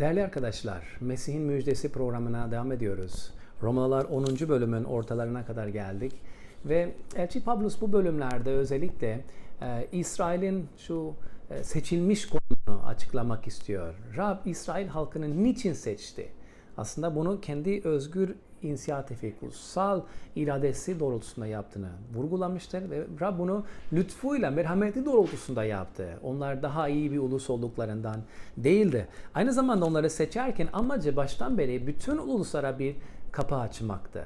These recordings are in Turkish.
Değerli arkadaşlar, Mesih'in Müjdesi programına devam ediyoruz. Romalılar 10. bölümün ortalarına kadar geldik. Ve Elçi Pavlus bu bölümlerde özellikle e, İsrail'in şu e, seçilmiş konumunu açıklamak istiyor. Rab İsrail halkını niçin seçti? Aslında bunu kendi özgür inisiyatifi, kutsal iradesi doğrultusunda yaptığını vurgulamıştır ve Rab bunu lütfuyla, merhameti doğrultusunda yaptı. Onlar daha iyi bir ulus olduklarından değildi. Aynı zamanda onları seçerken amacı baştan beri bütün uluslara bir kapı açmaktı.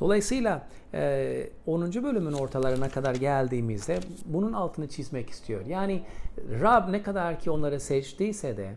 Dolayısıyla e, 10. bölümün ortalarına kadar geldiğimizde bunun altını çizmek istiyor. Yani Rab ne kadar ki onları seçtiyse de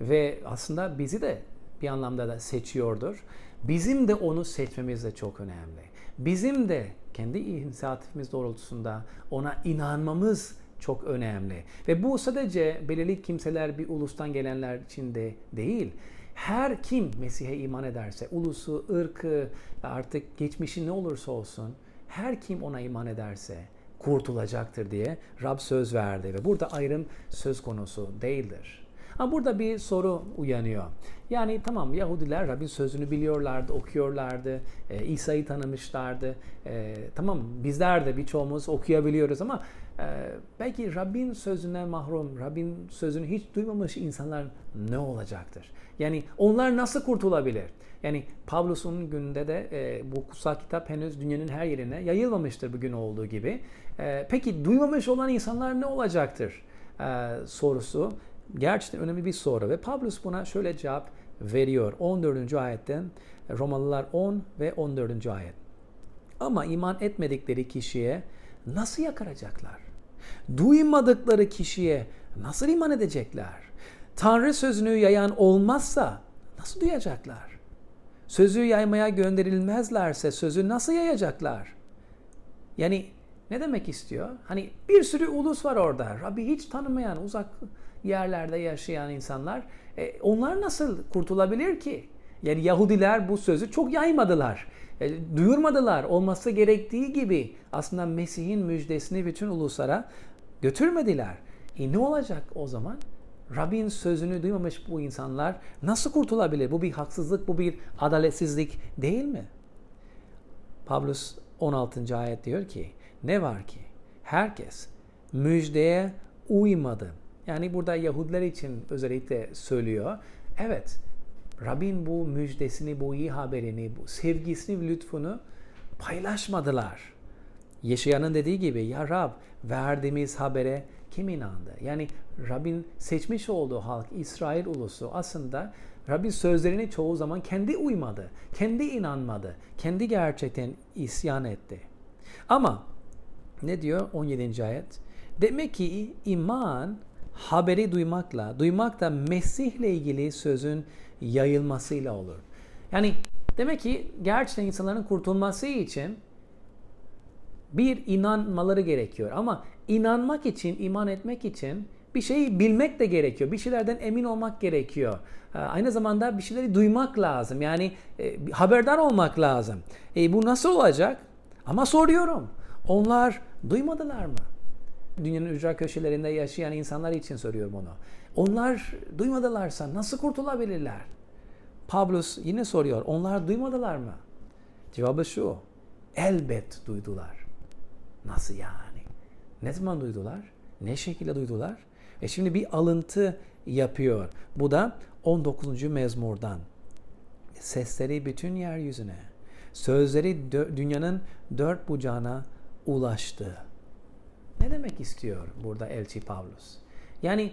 ve aslında bizi de bir anlamda da seçiyordur. Bizim de onu seçmemiz de çok önemli. Bizim de kendi inisiyatifimiz doğrultusunda ona inanmamız çok önemli. Ve bu sadece belirli kimseler bir ulustan gelenler için de değil. Her kim Mesih'e iman ederse, ulusu, ırkı, artık geçmişi ne olursa olsun, her kim ona iman ederse kurtulacaktır diye Rab söz verdi ve burada ayrım söz konusu değildir. Ama burada bir soru uyanıyor. Yani tamam Yahudiler Rabbin sözünü biliyorlardı, okuyorlardı, e, İsa'yı tanımışlardı. E, tamam bizler de birçoğumuz okuyabiliyoruz ama e, belki Rabbin sözünden mahrum, Rabbin sözünü hiç duymamış insanlar ne olacaktır? Yani onlar nasıl kurtulabilir? Yani Pavlus'un gününde de e, bu kutsal kitap henüz dünyanın her yerine yayılmamıştır bugün olduğu gibi. E, peki duymamış olan insanlar ne olacaktır? E, sorusu gerçekten önemli bir soru ve Pavlus buna şöyle cevap veriyor. 14. ayetten Romalılar 10 ve 14. ayet. Ama iman etmedikleri kişiye nasıl yakaracaklar? Duymadıkları kişiye nasıl iman edecekler? Tanrı sözünü yayan olmazsa nasıl duyacaklar? Sözü yaymaya gönderilmezlerse sözü nasıl yayacaklar? Yani ne demek istiyor? Hani bir sürü ulus var orada. Rabbi hiç tanımayan, uzak yerlerde yaşayan insanlar. E, onlar nasıl kurtulabilir ki? Yani Yahudiler bu sözü çok yaymadılar. E, duyurmadılar. Olması gerektiği gibi aslında Mesih'in müjdesini bütün uluslara götürmediler. E ne olacak o zaman? Rabbin sözünü duymamış bu insanlar nasıl kurtulabilir? Bu bir haksızlık, bu bir adaletsizlik değil mi? Pavlus 16. ayet diyor ki, ne var ki herkes müjdeye uymadı. Yani burada Yahudiler için özellikle söylüyor. Evet, Rabbin bu müjdesini, bu iyi haberini, bu sevgisini, lütfunu paylaşmadılar. Yaşayanın dediği gibi ya Rab verdiğimiz habere kim inandı? Yani Rabbin seçmiş olduğu halk İsrail ulusu aslında Rabbin sözlerini çoğu zaman kendi uymadı, kendi inanmadı, kendi gerçekten isyan etti. Ama ne diyor 17. ayet? Demek ki iman haberi duymakla, duymak da Mesih'le ilgili sözün yayılmasıyla olur. Yani demek ki gerçekten insanların kurtulması için bir inanmaları gerekiyor. Ama inanmak için, iman etmek için bir şeyi bilmek de gerekiyor. Bir şeylerden emin olmak gerekiyor. Aynı zamanda bir şeyleri duymak lazım. Yani e, haberdar olmak lazım. E, bu nasıl olacak? Ama soruyorum. Onlar duymadılar mı? Dünyanın ücra köşelerinde yaşayan insanlar için soruyorum onu. Onlar duymadılarsa nasıl kurtulabilirler? Pavlus yine soruyor. Onlar duymadılar mı? Cevabı şu. Elbet duydular. Nasıl yani? Ne zaman duydular? Ne şekilde duydular? E şimdi bir alıntı yapıyor. Bu da 19. mezmurdan. Sesleri bütün yeryüzüne, sözleri dünyanın dört bucağına ulaştı. Ne demek istiyor burada Elçi Pavlus? Yani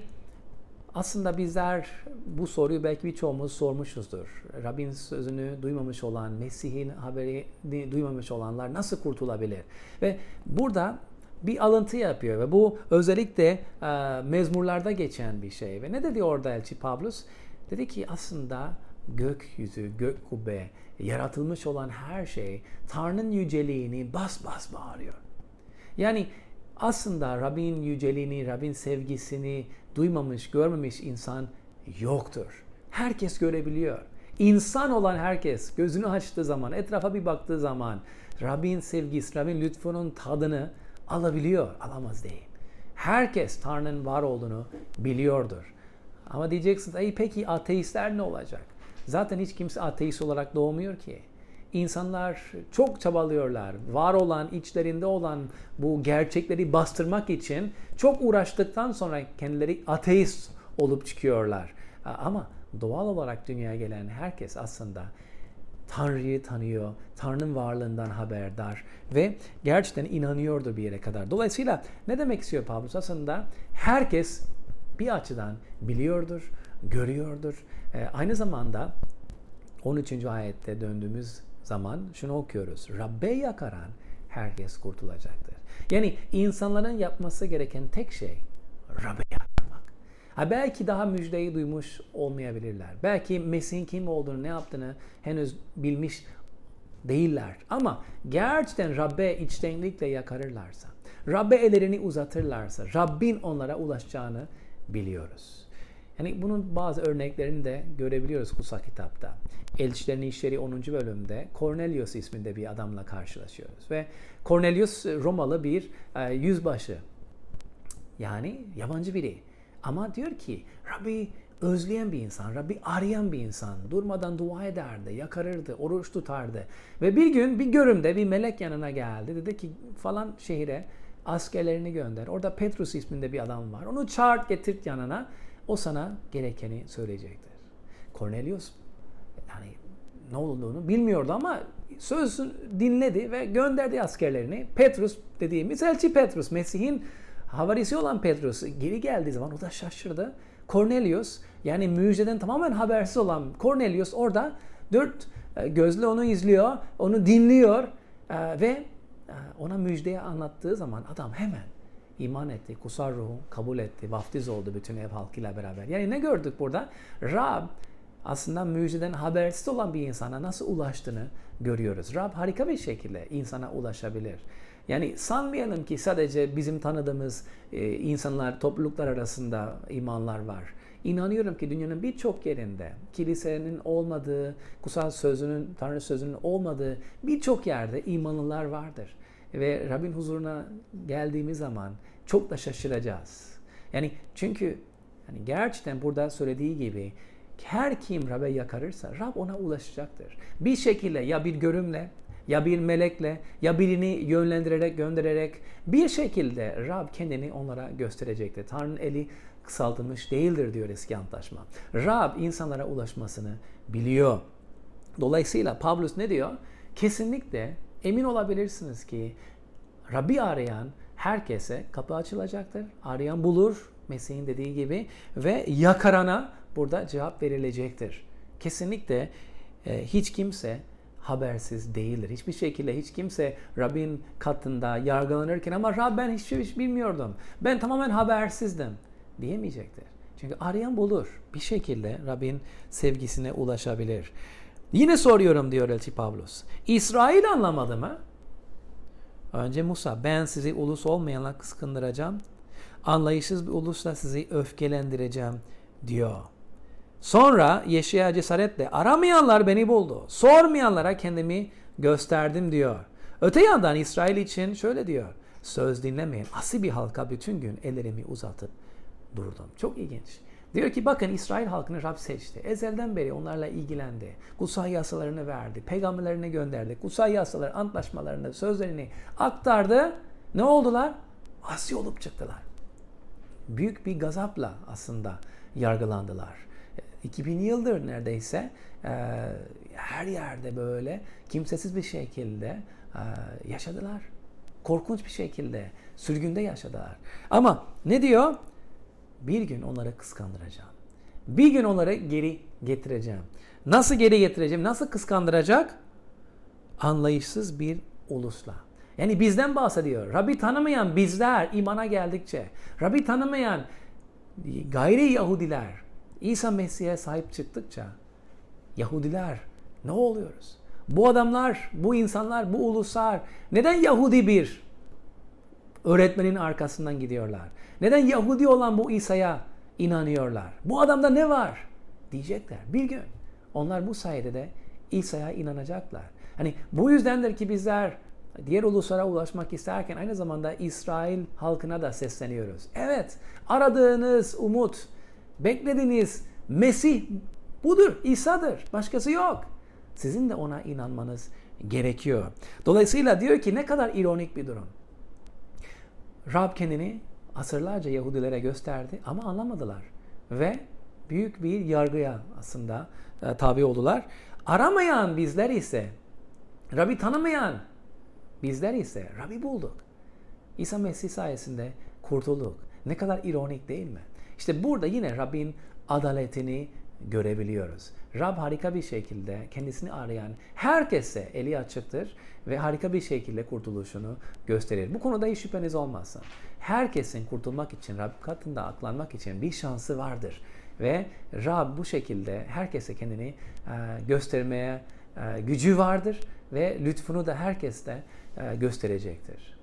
aslında bizler bu soruyu belki birçoğumuz sormuşuzdur. Rabbin sözünü duymamış olan, Mesih'in haberini duymamış olanlar nasıl kurtulabilir? Ve burada bir alıntı yapıyor ve bu özellikle e, mezmurlarda geçen bir şey. Ve ne dedi orada Elçi Pavlus? Dedi ki aslında gökyüzü, gök kubbe, yaratılmış olan her şey Tanrı'nın yüceliğini bas bas bağırıyor. Yani aslında Rabbin yüceliğini, Rabbin sevgisini duymamış, görmemiş insan yoktur. Herkes görebiliyor. İnsan olan herkes gözünü açtığı zaman, etrafa bir baktığı zaman Rabbin sevgisi, Rabbin lütfunun tadını alabiliyor. Alamaz değil. Herkes Tanrı'nın var olduğunu biliyordur. Ama diyeceksiniz, peki ateistler ne olacak? Zaten hiç kimse ateist olarak doğmuyor ki. İnsanlar çok çabalıyorlar. Var olan, içlerinde olan bu gerçekleri bastırmak için çok uğraştıktan sonra kendileri ateist olup çıkıyorlar. Ama doğal olarak dünyaya gelen herkes aslında Tanrı'yı tanıyor, Tanrı'nın varlığından haberdar ve gerçekten inanıyordur bir yere kadar. Dolayısıyla ne demek istiyor Pavlus? Aslında herkes bir açıdan biliyordur, görüyordur. E, aynı zamanda 13. ayette döndüğümüz zaman şunu okuyoruz. Rabbe yakaran herkes kurtulacaktır. Yani insanların yapması gereken tek şey Rabbe yakarmak. Ha belki daha müjdeyi duymuş olmayabilirler. Belki Mesih'in kim olduğunu, ne yaptığını henüz bilmiş değiller. Ama gerçekten Rabbe içtenlikle yakarırlarsa, Rabbe ellerini uzatırlarsa, Rabbin onlara ulaşacağını biliyoruz. Yani bunun bazı örneklerini de görebiliyoruz kutsal kitapta. Elçilerin İşleri 10. bölümde Cornelius isminde bir adamla karşılaşıyoruz. Ve Cornelius Romalı bir e, yüzbaşı. Yani yabancı biri. Ama diyor ki Rabbi özleyen bir insan, Rabbi arayan bir insan. Durmadan dua ederdi, yakarırdı, oruç tutardı. Ve bir gün bir görümde bir melek yanına geldi. Dedi ki falan şehire askerlerini gönder. Orada Petrus isminde bir adam var. Onu çağırt getirt yanına. O sana gerekeni söyleyecektir. Cornelius yani ne olduğunu bilmiyordu ama sözü dinledi ve gönderdi askerlerini. Petrus dediğimiz elçi Petrus, Mesih'in havarisi olan Petrus geri geldiği zaman o da şaşırdı. Cornelius yani müjdeden tamamen habersiz olan Cornelius orada dört e, gözle onu izliyor, onu dinliyor e, ve e, ona müjdeyi anlattığı zaman adam hemen iman etti, kutsal ruhu kabul etti, vaftiz oldu bütün ev halkıyla beraber. Yani ne gördük burada? Rab aslında müjdeden habersiz olan bir insana nasıl ulaştığını görüyoruz. Rab harika bir şekilde insana ulaşabilir. Yani sanmayalım ki sadece bizim tanıdığımız e, insanlar, topluluklar arasında imanlar var. İnanıyorum ki dünyanın birçok yerinde kilisenin olmadığı, kutsal sözünün, Tanrı sözünün olmadığı birçok yerde imanlılar vardır. Ve Rabbin huzuruna geldiğimiz zaman çok da şaşıracağız. Yani çünkü yani gerçekten burada söylediği gibi her kim Rab'be yakarırsa Rab ona ulaşacaktır. Bir şekilde ya bir görümle ya bir melekle ya birini yönlendirerek göndererek bir şekilde Rab kendini onlara gösterecektir. Tanrı'nın eli kısaltılmış değildir diyor eski antlaşma. Rab insanlara ulaşmasını biliyor. Dolayısıyla Pavlus ne diyor? Kesinlikle emin olabilirsiniz ki Rabbi arayan herkese kapı açılacaktır. Arayan bulur Mesih'in dediği gibi ve yakarana burada cevap verilecektir. Kesinlikle e, hiç kimse habersiz değildir. Hiçbir şekilde hiç kimse Rabbin katında yargılanırken ama Rab ben hiçbir şey bilmiyordum. Ben tamamen habersizdim diyemeyecektir. Çünkü arayan bulur. Bir şekilde Rabbin sevgisine ulaşabilir. Yine soruyorum diyor Elçi Pavlus. İsrail anlamadı mı? Önce Musa ben sizi ulus olmayanla kıskandıracağım. Anlayışsız bir ulusla sizi öfkelendireceğim diyor. Sonra Yeşaya cesaretle aramayanlar beni buldu. Sormayanlara kendimi gösterdim diyor. Öte yandan İsrail için şöyle diyor. Söz dinlemeyen asi bir halka bütün gün ellerimi uzatıp durdum. Çok ilginç. Diyor ki bakın İsrail halkını Rab seçti. Ezelden beri onlarla ilgilendi. Kutsal yasalarını verdi. Peygamberlerini gönderdi. Kutsal yasaları, antlaşmalarını, sözlerini aktardı. Ne oldular? Asi olup çıktılar. Büyük bir gazapla aslında yargılandılar. 2000 yıldır neredeyse e, her yerde böyle kimsesiz bir şekilde e, yaşadılar. Korkunç bir şekilde sürgünde yaşadılar. Ama ne diyor? Bir gün onları kıskandıracağım. Bir gün onları geri getireceğim. Nasıl geri getireceğim? Nasıl kıskandıracak? Anlayışsız bir ulusla. Yani bizden bahsediyor. Rabbi tanımayan bizler imana geldikçe, Rabbi tanımayan gayri Yahudiler İsa Mesih'e sahip çıktıkça Yahudiler ne oluyoruz? Bu adamlar, bu insanlar, bu uluslar neden Yahudi bir öğretmenin arkasından gidiyorlar? Neden Yahudi olan bu İsa'ya inanıyorlar? Bu adamda ne var? Diyecekler. Bir gün onlar bu sayede de İsa'ya inanacaklar. Hani bu yüzdendir ki bizler diğer uluslara ulaşmak isterken aynı zamanda İsrail halkına da sesleniyoruz. Evet, aradığınız umut Beklediğiniz Mesih budur, İsa'dır. Başkası yok. Sizin de ona inanmanız gerekiyor. Dolayısıyla diyor ki ne kadar ironik bir durum. Rab kendini asırlarca Yahudilere gösterdi ama anlamadılar. Ve büyük bir yargıya aslında e, tabi oldular. Aramayan bizler ise, Rabbi tanımayan bizler ise Rabbi bulduk. İsa Mesih sayesinde kurtulduk. Ne kadar ironik değil mi? İşte burada yine Rabbin adaletini görebiliyoruz. Rab harika bir şekilde kendisini arayan herkese eli açıktır ve harika bir şekilde kurtuluşunu gösterir. Bu konuda hiç şüpheniz olmasın. Herkesin kurtulmak için, Rab katında aklanmak için bir şansı vardır. Ve Rab bu şekilde herkese kendini e, göstermeye e, gücü vardır ve lütfunu da herkeste e, gösterecektir.